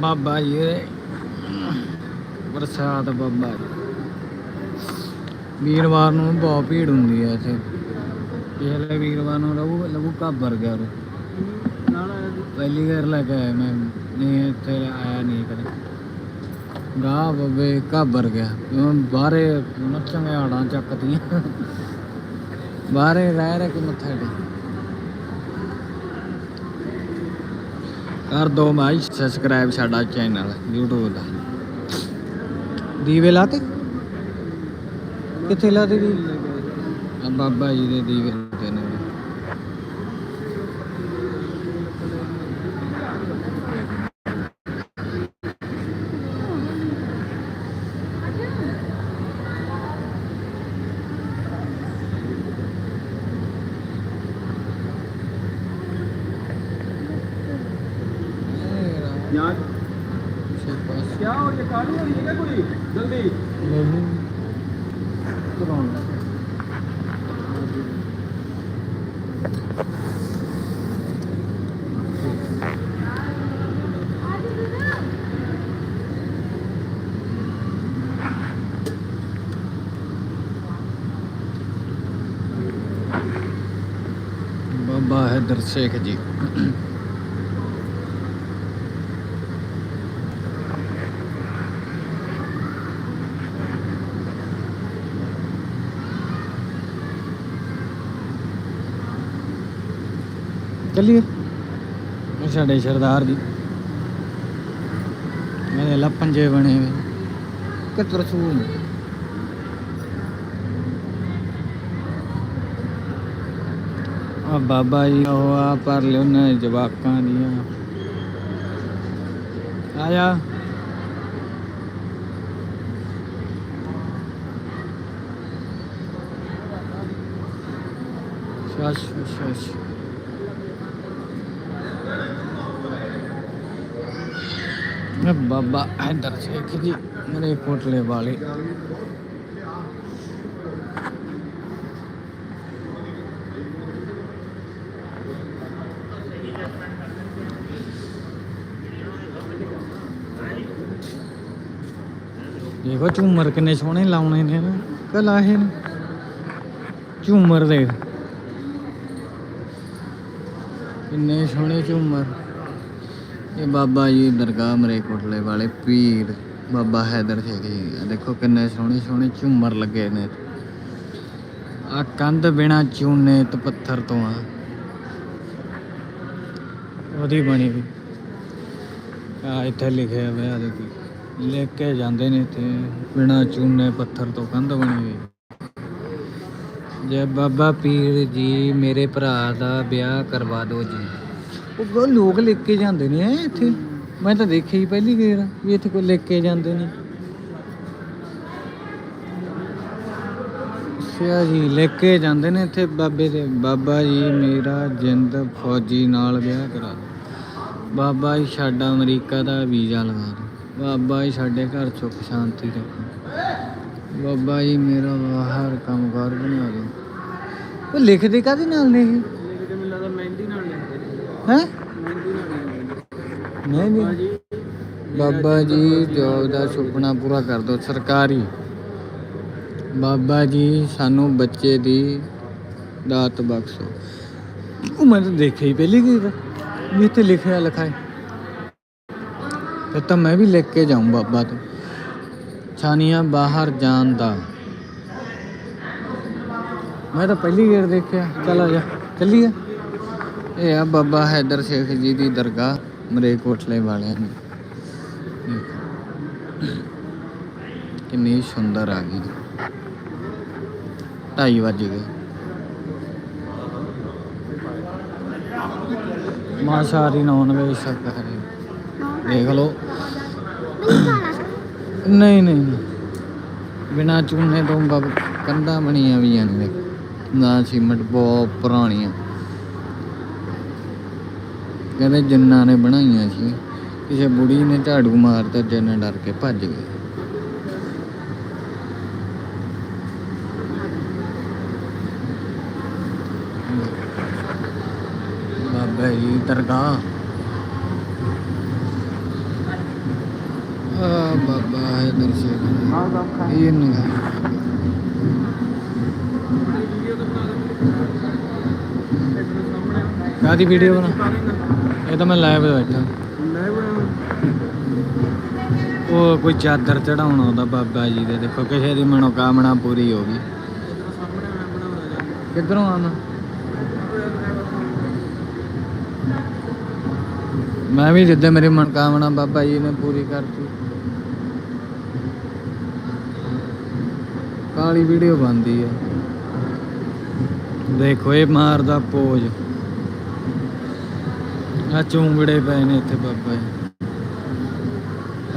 ਬਾਬਾ ਜੀ ਦੇ। ਪ੍ਰਸਾਦ ਬਾਬਾ ਜੀ। ਵੀਰਵਾਰ ਨੂੰ ਬਹੁਤ ਭੀੜ ਹੁੰਦੀ ਹੈ ਇੱਥੇ। ਪਿਛਲੇ ਵੀਰਵਾਰ ਨੂੰ ਲਹੂ ਲਹੂ ਘਾਬਰ ਗਿਆ ਪਹਿਲੀ ਵਾਰ ਲੈ ਕੇ ਆਇਆ ਮੈਂ। ਨਹੀਂ, ਇੱਥੇ ਆਇਆ ਨਹੀਂ ਕਦੇ। ਗਾਹ ਬੱਬੇ ਘਾਬਰ ਗਿਆ। ਹੁਣ ਬਾਹਰੇ ਨੱਚਾਂਗੇ ਆੜਾਂ ਚੱਕਦੀਆਂ ਬਾਹਰੇ ਰਹਿ ਰਹਿ ਕੇ ਮੱਥਾ ਟੇਕ ਕਰ ਦੋ ਮਾਈ ਸਬਸਕ੍ਰਾਈਬ ਸਾਡਾ ਚੈਨਲ YouTube ਦਾ। ਦੀਵੇ ਲਾਤੇ? ਕਿੱਥੇ ਲਾਤੇ ਦੀ ਬਾਬਾ ਜੀ ਦੇ ਦੀਵੇ ਨਹੀਂ ਹੈਗਾ ਬਾਬਾ ਹੈ ਦਰਸ਼ੇਖ ਜੀ। ਚੱਲੀਏ। ਸਾਡੇ ਸਰਦਾਰ ਜੀ। ਮੇਰੇ ਲਾ ਪੰਜੇ ਬਣੇ ਹੋਏ। ਕਿ ਤਰਸੂਲ ਆ ਬਾਬਾ ਜੀ ਉਹ ਆ ਪਰ ਲਿਓਨੇ ਜਵਾਕਾਂ ਦੀਆਂ। ਆਇਆ। ਸ਼ਾਸ਼ ਸ਼ਾਸ਼। ਬਾਬਾ ਹੈਦਰ ਸ਼ੇਖ ਜੀ, ਮੇਰੇ ਕੋਟਲੇ ਵਾਲੇ। ਦੇਖੋ, ਝੂਮਰ ਕਿੰਨੇ ਸੋਹਣੇ ਲਾਉਣੇ ਨੇ ਨਾ ਕਿ ਲਾਹੇ ਨੇ। ਝੂਮਰ ਦੇ ਕਿੰਨੇ ਸੋਹਣੇ ਝੂਮਰ। ਇਹ ਬਾਬਾ ਜੀ ਦਰਗਾਹ ਮਰੇ ਕੋਟਲੇ ਵਾਲੇ ਪੀਰ ਬਾਬਾ ਹੈਦਰ ਜੀ। ਦੇਖੋ ਕਿੰਨੇ ਸੋਹਣੇ ਸੋਹਣੇ ਝੂਮਰ ਲੱਗੇ ਨੇ। ਆ ਕੰਧ ਬਿਨਾ ਚੂਨੇ ਤੇ ਪੱਥਰ ਤੋਂ ਆ। ਉਹਦੀ ਬਣੀ ਵੀ। ਆ ਇੱਥੇ ਲਿਖਿਆ ਹੋਇਆ ਦੇਖੋ। ਲੈ ਕੇ ਜਾਂਦੇ ਨੇ ਇੱਥੇ, ਬਿਨਾ ਚੂਨੇ ਪੱਥਰ ਤੋਂ ਕੰਧ ਬਣੀ ਹੋਈ। ਜੇ ਬਾਬਾ ਪੀਰ ਜੀ ਮੇਰੇ ਭਰਾ ਦਾ ਵਿਆਹ ਕਰਵਾ ਦਿਓ ਜੀ। ਉਹ ਲੋਕ ਲੈ ਕੇ ਜਾਂਦੇ ਨੇ ਇੱਥੇ। ਮੈਂ ਤਾਂ ਦੇਖਿਆ ਹੀ ਪਹਿਲੀ ਵਾਰ ਵੀ ਇੱਥੇ ਕੋਈ ਲੈ ਕੇ ਜਾਂਦੇ ਨੇ। ਅੱਛਾ ਜੀ ਲੈ ਕੇ ਜਾਂਦੇ ਨੇ ਇੱਥੇ ਬਾਬੇ ਦੇ। ਬਾਬਾ ਜੀ, ਮੇਰਾ ਜਿੰਦ ਫੌਜੀ ਨਾਲ ਵਿਆਹ ਕਰਾ ਬਾਬਾ ਜੀ, ਸਾਡਾ ਅਮਰੀਕਾ ਦਾ ਵੀਜ਼ਾ ਲਗਾ ਦਿਓ ਬਾਬਾ ਜੀ, ਸਾਡੇ ਘਰ ਸੁੱਖ ਸ਼ਾਂਤੀ ਰੱਖੋ। ਬਾਬਾ ਜੀ, ਮੇਰਾ ਬਾਹਰ ਕੰਮਕਾਰ ਬਣਾ ਦਿਓ ਉਹ ਲਿਖਦੇ ਕਾਦੇ ਨਾਲ ਨੇ ਲਿਖਦੇ ਮਿਲਦਾ ਮਹਿੰਦੀ ਨਾਲ ਨੇ। ਨਹੀਂ ਨਹੀਂ। ਬਾਬਾ ਜੀ ਜੋਬ ਦਾ ਸੁਪਨਾ ਪੂਰਾ ਕਰ ਦੋ, ਸਰਕਾਰੀ। ਬਾਬਾ ਜੀ, ਸਾਨੂੰ ਬੱਚੇ ਦੀ ਦਾਤ ਬਖਸ਼ੋ। ਉਹ ਮੈਂ ਤਾਂ ਦੇਖਿਆ ਹੀ ਪਹਿਲੀ ਕੀ ਇਹ ਤੇ ਲਿਖਿਆ, ਲਿਖਾਇਆ। ਫਿਰ ਤਾਂ ਮੈਂ ਵੀ ਲਿਖ ਕੇ ਜਾਉਂ ਬਾਬਾ ਤੋਂ। ਛਾਨੀਆਂ ਬਾਹਰ ਜਾਣ ਦਾ। ਮੈਂ ਤਾਂ ਪਹਿਲੀ ਗੇੜ ਦੇਖਿਆ। ਚਲ ਆ ਜਾ। ਚੱਲੀਏ। ਇਹ ਆ ਬਾਬਾ ਹੈਦਰ ਸ਼ੇਖ ਜੀ ਦੀ ਦਰਗਾਹ ਮਰੇ ਵਾਲਿਆਂ ਦੀ। ਕਿੰਨੀ ਸੁੰਦਰ ਆ ਗਈ। ਢਾਈ ਵੱਜ ਗਏ। ਮਾਸ਼ਾਰੀ ਨੌਨ ਵੇਜ ਸਕਦਾ ਦੇਖ ਲਓ। ਨਹੀਂ ਨਹੀਂ। ਬਿਨਾ ਚੂਨੇ ਤੋਂ ਬਬ ਕੰਧਾਂ ਬਣੀਆਂ ਵੀ ਨੇ ਨਾ ਸੀਮਟ, ਬਹੁਤ ਪੁਰਾਣੀਆਂ। ਕਹਿੰਦੇ ਜਿੰਨਾਂ ਨੇ ਬਣਾਈਆਂ ਸੀ, ਕਿਸੇ ਬੁੜੀ ਨੇ ਝਾੜੂ ਮਾਰਤਾ, ਜਿੰਨ ਡਰ ਕੇ ਭੱਜ ਗਏ। ਬਾਬਾ ਜੀ ਦਰਗਾਹ। ਆ ਬਾਬਾ ਹੈ ਦਰਸ਼ਨ ਆਹ ਇਹ ਨਗਾ ਕਾਦੀ ਵੀਡੀਓ ਬਣਾ? ਤਾਂ ਮੈਂ ਲਾਈਵ ਬੈਠਾ। ਉਹ ਕੋਈ ਚਾਦਰ ਚੜਾਉਣਾ ਉਹਦਾ ਬਾਬਾ ਜੀ ਦੇ, ਦੇਖੋ ਕਿਸੇ ਦੀ ਮਨੋਕਾਮਨਾ ਪੂਰੀ ਹੋ ਗਈ। ਮੈਂ ਕਿੱਧਰੋਂ ਆਣਾ ਮੈਂ ਵੀ ਜਿੱਦਾਂ ਮੇਰੀ ਮਨੋਕਾਮਨਾ ਬਾਬਾ ਜੀ ਨੇ ਪੂਰੀ ਕਰਤੀ। ਕਾਲੀ ਵੀਡੀਓ ਬਣਦੀ ਆ। ਦੇਖੋ ਇਹ ਮਾਰਦਾ ਪੋਜ। ਆ ਚੁੰਗੜੇ ਪਏ ਨੇ ਇੱਥੇ ਬਾਬਾ ਜੀ।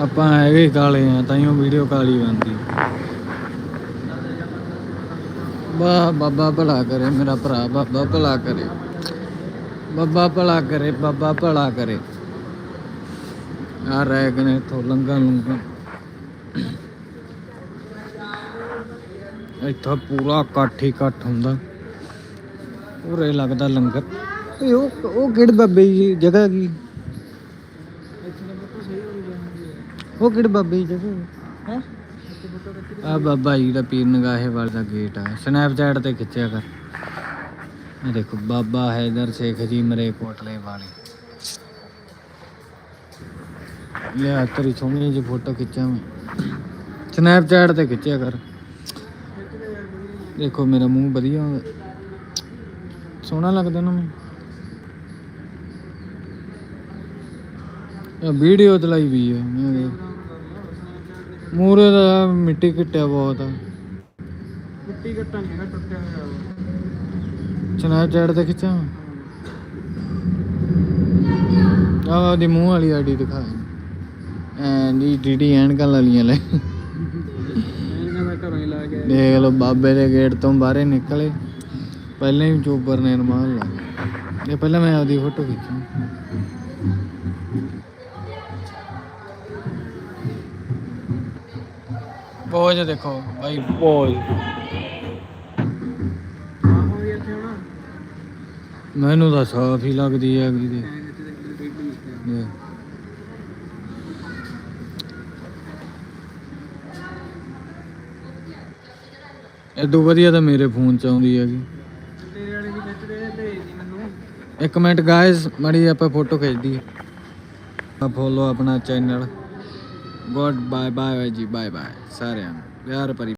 ਆਪਾਂ ਹੈਗੇ ਕਾਲੇ ਆ ਤਾਈਓ ਵੀਡੀਓ ਕਾਲੀ ਬਣਦੀ। ਵਾਹ, ਬਾਬਾ ਭਲਾ ਕਰੇ, ਮੇਰਾ ਭਰਾ ਬਾਬਾ ਭਲਾ ਕਰੇ। ਬਾਬਾ ਭਲਾ ਕਰੇ, ਬਾਬਾ ਭਲਾ ਕਰੇ। ਆ ਰਹਿ ਗਏ ਨੇ ਲੰਗਾ ਲੰਗਾ ਇੱਥੋਂ ਪੂਰਾ ਇਕੱਠ ਹੀ ਇਕੱਠ ਹੁੰਦਾ। ਉਰੇ ਲੱਗਦਾ ਲੰਗਰ। ਓਏ ਉਹ ਉਹ ਕਿਹੜੇ ਬਾਬੇ ਜੀ ਜਗ੍ਹਾ ਕੀ? ਇੱਥੇ ਫੋਟੋ ਉਹ ਕਿਹੜੇ ਬਾਬੇ ਦੀ ਜਗ੍ਹਾ? ਹੈ? ਖਿੱਚ ਆ ਬਾਬਾ ਜੀ ਦਾ ਪੀਰ ਨਗਾਹੇ ਵਾਲੇ ਦਾ ਗੇਟ ਆ। ਸਨੈਪਚੈਟ ਤੇ ਖਿੱਚਿਆ ਕਰ। ਇਹ ਦੇਖੋ, ਬਾਬਾ ਹੈਦਰ ਸ਼ੇਖ ਜੀ ਮਰੇ ਕੋਟਲੇ ਵਾਲੇ। ਲਿਆ ਤੇਰੀ ਸੋਹਣੀ ਜਿਹੀ ਫੋਟੋ ਖਿੱਚਾਂ ਮੈਂ। ਸਨੈਪਚੈਟ ਤੇ ਖਿੱਚਿਆ ਕਰ। ਦੇਖੋ, ਮੇਰਾ ਮੂੰਹ ਵਧੀਆ ਸੋਹਣਾ ਲੱਗਦਾ ਨਾ ਮੈਂ ਵੀਡੀਓ ਚਲਾਈ ਵੀ ਆ ਮੈਂ ਦੇਖ ਮੂਰੇ ਦਾ ਮਿੱਟੀ ਘਟਿਆ ਬਹੁਤ ਆ। ਮਿੱਟੀ ਘੱਟਾ ਨਹੀਂ ਹੈਗਾ ਟੁੱਟਿਆ ਹੋਇਆ ਵਾ। ਸਨੈਪਚੈਟ ਤੇ ਖਿੱਚਾਂ? ਆਹ ਦੀ ਮੂੰਹ ਵਾਲੀ ਆਈਡੀ ਦਿਖਾ। ਐਂ ਦੀ ਡੀਡੀ ਐਨਕਾਂ ਲਾਲੀਆਂ ਲੈ। ਹੀ ਲਾ। ਦੇਖ ਲਓ ਬਾਬੇ ਦੇ ਗੇਟ ਤੋਂ ਬਾਹਰੇ ਨਿਕਲੇ। ਪਹਿਲਾਂ ਹੀ ਚੋਬਰ ਨੇ ਰਮਾਨ ਲਾ ਇਹ ਪਹਿਲਾਂ ਮੈਂ ਆਪਦੀ ਫੋਟੋ ਖਿੱਚੀ। ਪੋਜ ਦੇਖੋ ਭਾਈ ਪੋਜ ਹਾਂ ਹੋ ਮੈਨੂੰ ਤਾਂ ਸਾਫ਼ ਹੀ ਲੱਗਦੀ ਹੈਗੀ ਤੇ ਐਂ ਇੱਥੇ ਦੇਖ ਲਈ ਡੇਢ ਦੇਖ। ਏਦੂ ਵਧੀਆ ਤਾਂ ਮੇਰੇ ਫੋਨ ਚ ਆਉਂਦੀ ਹੈਗੀ। ਤੇਰੇ ਵਾਲੇ ਵੀ ਖਿੱਚ ਰਹੇ ਭੇਜ ਦੀ ਮੈਨੂੰ ਇੱਕ ਮਿੰਟ ਗਾਇਸ ਮੜੀ ਆਪਾਂ ਫੋਟੋ ਖਿੱਚਦੀ ਆ ਫੋਲੋ ਆਪਣਾ ਚੈਨਲ ਗੁੱਡ ਬਾਏ ਬਾਏ ਜੀ ਬਾਏ ਬਾਏ ਸਾਰਿਆਂ ਨੂੰ। ਪਿਆਰ ਭਰੀ